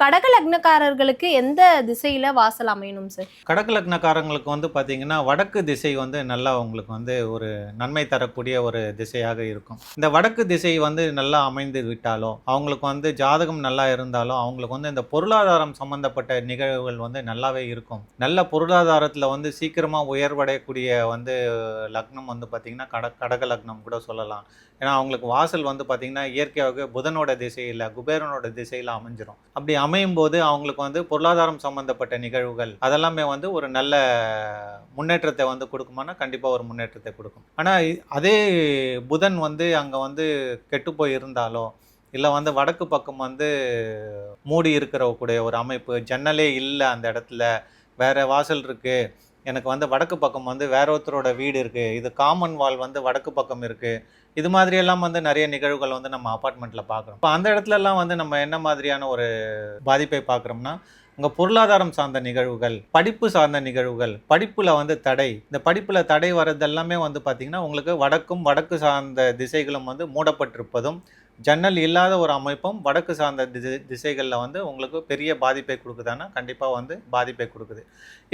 கடக லக்னக்காரர்களுக்கு எந்த திசையில வாசல் அமையணும் சார் கடக லக்னக்காரங்களுக்கு வந்து பார்த்தீங்கன்னா வடக்கு திசை வந்து நல்லா உங்களுக்கு வந்து ஒரு நன்மை தரக்கூடிய ஒரு திசையாக இருக்கும். இந்த வடக்கு திசை வந்து நல்லா அமைந்து விட்டாலோ அவங்களுக்கு வந்து ஜாதகம் நல்லா இருந்தாலும் அவங்களுக்கு வந்து இந்த பொருளாதாரம் சம்பந்தப்பட்ட நிகழ்வுகள் வந்து நல்லாவே இருக்கும். நல்ல பொருளாதாரத்தில் வந்து சீக்கிரமாக உயர்வடையக்கூடிய வந்து லக்னம் வந்து பார்த்திங்கன்னா கட கடக லக்னம் கூட சொல்லலாம். ஏன்னா அவங்களுக்கு வாசல் வந்து பார்த்திங்கன்னா இயற்கையாகவே புதனோட திசையில் குபேரனோட திசையில் அமைஞ்சிரும். அப்படி அமையும் போது அவங்களுக்கு வந்து பொருளாதாரம் சம்பந்தப்பட்ட நிகழ்வுகள் அதெல்லாமே வந்து ஒரு நல்ல முன்னேற்றத்தை வந்து கொடுக்குமானா கண்டிப்பாக ஒரு முன்னேற்றத்தை கொடுக்கும். ஆனால் அதே புதன் வந்து அங்கே வந்து கெட்டு போய் இருந்தாலோ இல்லை வந்து வடக்கு பக்கம் வந்து மூடி இருக்கிற கூடிய ஒரு அமைப்பு ஜன்னலே இல்லை அந்த இடத்துல. வேற வாசல் இருக்குது எனக்கு வந்து வடக்கு பக்கம் வந்து வேற ஒருத்தரோட வீடு இருக்குது இது காமன் வால் வந்து வடக்கு பக்கம் இருக்குது இது மாதிரியெல்லாம் வந்து நிறைய நிகழ்வுகள் வந்து நம்ம அப்பார்ட்மெண்ட்டில் பார்க்குறோம். இப்போ அந்த இடத்துலலாம் வந்து நம்ம என்ன மாதிரியான ஒரு பாதிப்பை பார்க்குறோம்னா உங்கள் பொருளாதாரம் சார்ந்த நிகழ்வுகள் படிப்பு சார்ந்த நிகழ்வுகள் படிப்பில் வந்து தடை. இந்த படிப்பில் தடை வர்றது எல்லாமே வந்து பார்த்திங்கன்னா உங்களுக்கு வடக்கும் வடக்கு சார்ந்த திசைகளும் வந்து மூடப்பட்டிருப்பதும் ஜன்னல் இல்லாத ஒரு அமைப்பும் வடக்கு சார்ந்த திசை திசைகளில் வந்து உங்களுக்கு பெரிய பாதிப்பை கொடுக்குதான்னா கண்டிப்பாக வந்து பாதிப்பை கொடுக்குது.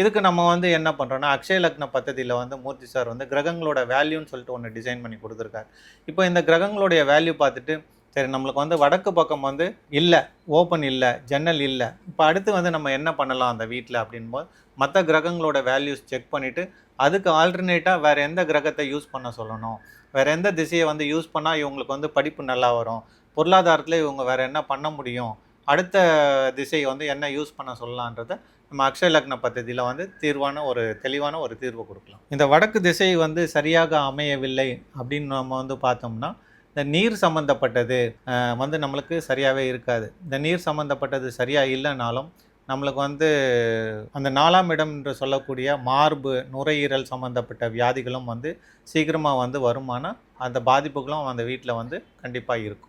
இதுக்கு நம்ம வந்து என்ன பண்ணுறோன்னா அக்ஷய லக்ன பத்ததியில் வந்து மூர்த்தி சார் வந்து கிரகங்களோட வேல்யூன்னு சொல்லிட்டு ஒன்று டிசைன் பண்ணி கொடுத்துருக்காரு. இப்போ இந்த கிரகங்களுடைய வேல்யூ பார்த்துட்டு சரி நம்மளுக்கு வந்து வடக்கு பக்கம் வந்து இல்லை ஓப்பன் இல்லை ஜன்னல் இல்லை. இப்போ அடுத்து வந்து நம்ம என்ன பண்ணலாம் அந்த வீட்டில் அப்படின்போது மற்ற கிரகங்களோட வேல்யூஸ் செக் பண்ணிவிட்டு அதுக்கு ஆல்டர்னேட்டாக வேறு எந்த கிரகத்தை யூஸ் பண்ண சொல்லணும்? வேறு எந்த திசையை வந்து யூஸ் பண்ணால் இவங்களுக்கு வந்து படிப்பு நல்லா வரும்? பொருளாதாரத்தில் இவங்க வேறு என்ன பண்ண முடியும்? அடுத்த திசையை வந்து என்ன யூஸ் பண்ண சொல்லலான்றதை நம்ம அக்ஷய லக்ன பദ്ധதியில் வந்து தீர்வான ஒரு தெளிவான ஒரு தீர்வு கொடுக்கலாம். இந்த வடக்கு திசை வந்து சரியாக அமையவில்லை அப்படின்னு நம்ம வந்து பார்த்தோம்னா இந்த நீர் சம்மந்தப்பட்டது வந்து நம்மளுக்கு சரியாகவே இருக்காது. இந்த நீர் சம்மந்தப்பட்டது சரியாக இல்லைனாலும் நம்மளுக்கு வந்து அந்த நாலாம் இடம் என்று சொல்லக்கூடிய மார்பு நுரையீரல் சம்மந்தப்பட்ட வியாதிகளும் வந்து சீக்கிரமாக வந்து வருமானால் அந்த பாதிப்புகளும் அந்த வீட்டில் வந்து கண்டிப்பாக இருக்கும்.